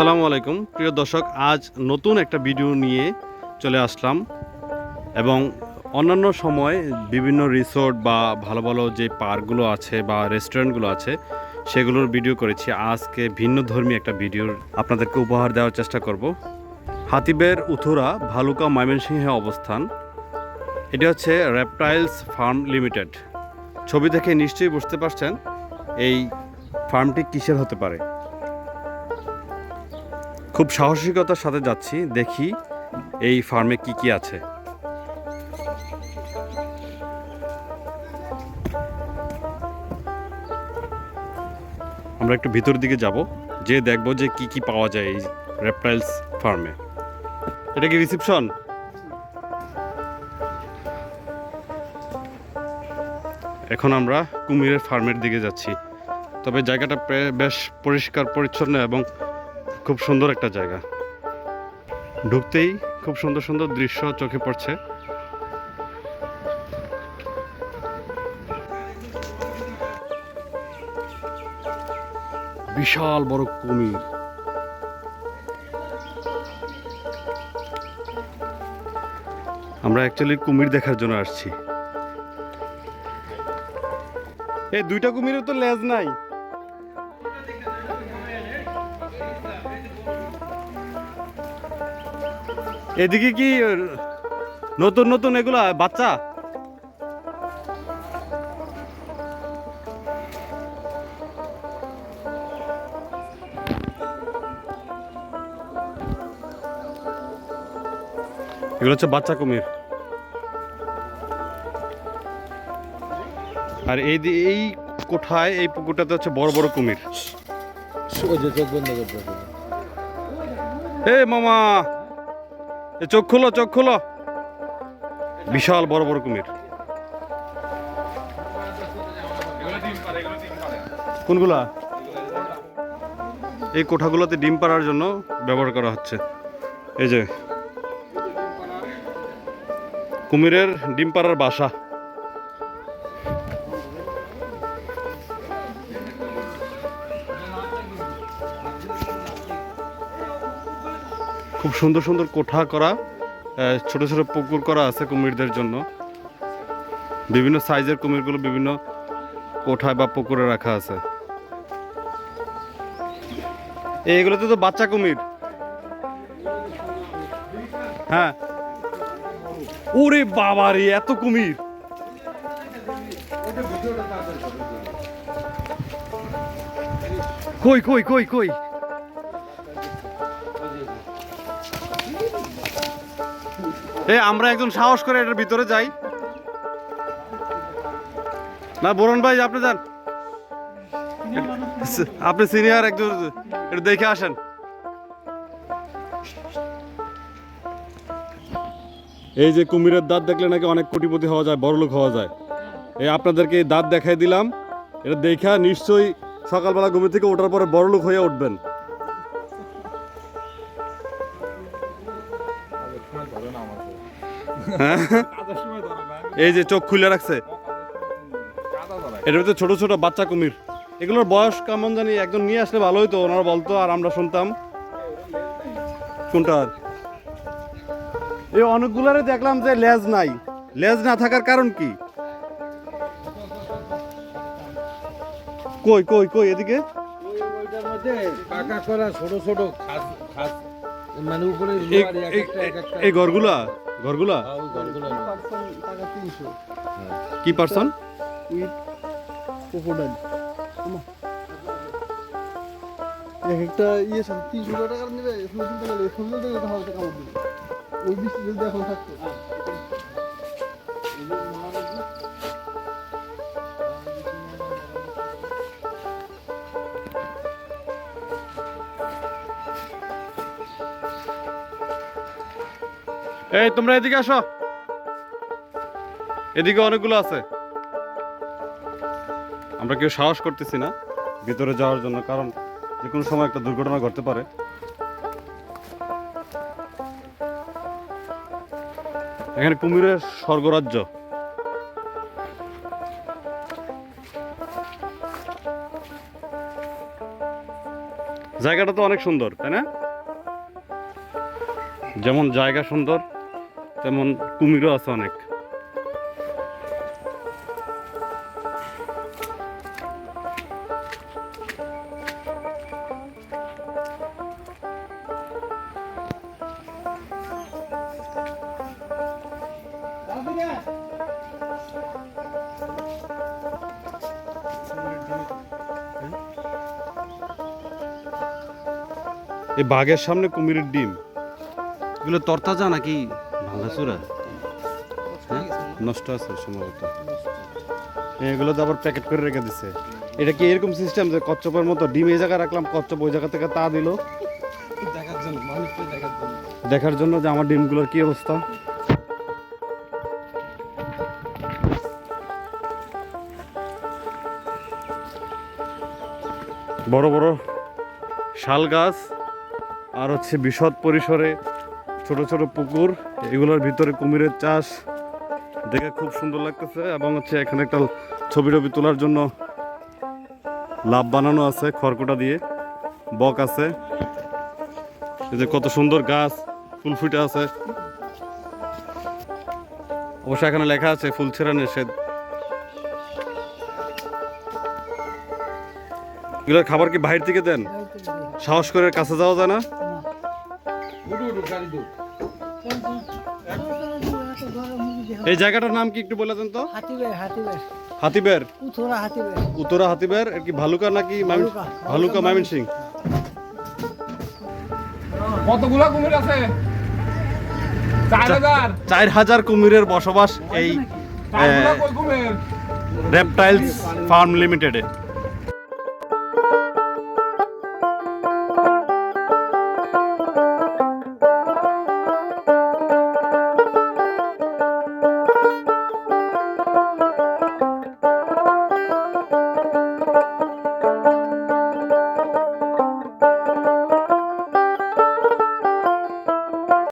আসসালামু আলাইকুম। প্রিয় দর্শক, আজ নতুন একটা ভিডিও নিয়ে চলে আসলাম এবং অন্যান্য সময় বিভিন্ন রিসোর্ট বা ভালো ভালো যে পার্কগুলো আছে বা রেস্টুরেন্টগুলো আছে, সেগুলোর ভিডিও করেছি। আজকে ভিন্ন ধর্মী একটা ভিডিও আপনাদেরকে উপহার দেওয়ার চেষ্টা করব। হাতিবের উথুরা ভালুকা ময়মনসিংহে অবস্থান। এটি হচ্ছে রেপটাইলস ফার্ম লিমিটেড ছবি দেখে নিশ্চয়ই বুঝতে পারছেন এই ফার্মটি কিসের হতে পারে। খুব সাহসিকতার সাথে যাচ্ছি, দেখি এই ফার্মে কি কি আছে। আমরা একটু ভিতর দিকে যাব যে দেখব যে কি কি পাওয়া যায় এই রেপটাইলস ফার্মে এটা কি রিসেপশন এখন আমরা কুমিরের ফার্মের দিকে যাচ্ছি। তবে জায়গাটা বেশ পরিষ্কার, পরিচ্ছন্ন এবং খুব সুন্দর একটা জায়গা। ঢুকতেই খুব সুন্দর সুন্দর দৃশ্য চোখে পড়ছে। বিশাল বড় কুমির। আমরা অ্যাকচুয়ালি কুমির দেখার জন্য আসছি। এই দুইটা কুমিরের তো লেজ নাই। এদিকে কি নতুন নতুন এগুলা বাচ্চা? এগুলো হচ্ছে বাচ্চা কুমির। আর এই এই কোঠায় এই পুকুরটাতে হচ্ছে বড় বড় কুমির। চোখ বন্ধ করতে হবে। এ মামা চোখ খুলো চোখ খুলো। বিশাল বড় বড় কুমির। কোনগুলা? এই কোঠাগুলোতে ডিম পাড়ার জন্য ব্যবহার করা হচ্ছে। এই যে, কুমিরের ডিম পাড়ার বাসা। খুব সুন্দর সুন্দর কোঠা করা ছোট ছোট পুকুর করা আছে কুমিরদের জন্য। বিভিন্ন সাইজের কুমিরগুলো বিভিন্ন কোঠায় বা পুকুরে রাখা আছে। এইগুলোতে তো বাচ্চা কুমির। হ্যাঁ। ওরে বাবা রে, এত কুমির। কই কই কই কই? আমরা একজন সাহস করে এটার ভিতরে যাই। না, বরুণ ভাই, আপনি যান। আপনি সিনিয়র একজন একটু দেখে আসেন। এই যে কুমিরের দাঁত দেখলে নাকি অনেক কোটিপতি হওয়া যায়, বড়লোক হওয়া যায়। এই আপনাদেরকে এই দাঁত দেখাই দিলাম। এটা দেখা নিশ্চয়ই সকালবেলা ঘুমে থেকে ওঠার পরে বড়লোক হয়ে উঠবেন। এই যে চোখ খুলে রাখছে। এটার ভিতরে ছোট ছোট বাচ্চা কুমির। এগুলোর বয়স কেমন জানি একজন নিয়ে আসলে ভালো হতো ওনারা বলতো আর আমরা শুনতাম। কোনটার এই অনেকগুলারে দেখলাম যে লেজ নাই। লেজ না থাকার কারণ কি? কই কই কই এদিকে? ছোট ছোট মানে উপরে এই ঘরগুলা? ঘরগুলা? কি পার্সন? With crocodile. এক একটা ইয়ে তিনশো টাকা নেবে এখন থাকতো। এই, তোমরা এদিকে আসো। এদিকে অনেকগুলো আছে। আমরা কেউ সাহস করতেছি না ভিতরে যাওয়ার জন্য, কারণ যে কোনো সময় একটা দুর্ঘটনা ঘটতে পারে। এখানে কুমিরের স্বর্গরাজ্য। জায়গাটা তো অনেক সুন্দর, তাই না? যেমন জায়গা সুন্দর তেমন কুমিরও আছে অনেক। এই বাঘের সামনে কুমিরের ডিম। এগুলো তরতাজা নাকি ভাঙাচুরা হ্যাঁ? নষ্ট আছে সম্ভবত। এগুলো তো আবার প্যাকেট করে রেখে দিছে। এটা কি এরকম সিস্টেম যে কচ্ছপের মতো ডিম এই জায়গায় রাখলাম কচ্ছপ ওই জায়গা থেকে তা দিল? দেখার জন্য যে আমার ডিমগুলোর কি অবস্থা? বড় বড় শাল গাছ আর হচ্ছে বিশদ পরিসরে ছোট ছোট পুকুর, এগুলোর ভিতরে কুমিরের চাষ দেখে খুব সুন্দর লাগতেছে এবং হচ্ছে এখানে একটা ছবি টবি তোলার জন্য লাভ বানানো আছে, খড়কোটা দিয়ে। বক আছে। এই যে কত সুন্দর গাছ, ফুল ফুটে আছে। অবশ্য এখানে লেখা আছে, ফুল ছেঁড়া নিষেধ। এগুলোর খাবার কি বাইরে থেকে দেন? সাহস করে কাছে যাওয়া যায় না? এই জায়গাটার নাম কি একটু বলে দেন তো? হাতিবের হাতিবের। হাতিবের? উথোরা হাতিবের। উত্তরা হাতিবের? এর কি ভালুকা নাকি ভালুকা। মাইমিন সিং? কতগুলা কুমির আছে? চার হাজার। কুমিরের বসবাস এই রেপটাইলস ফার্ম লিমিটেডে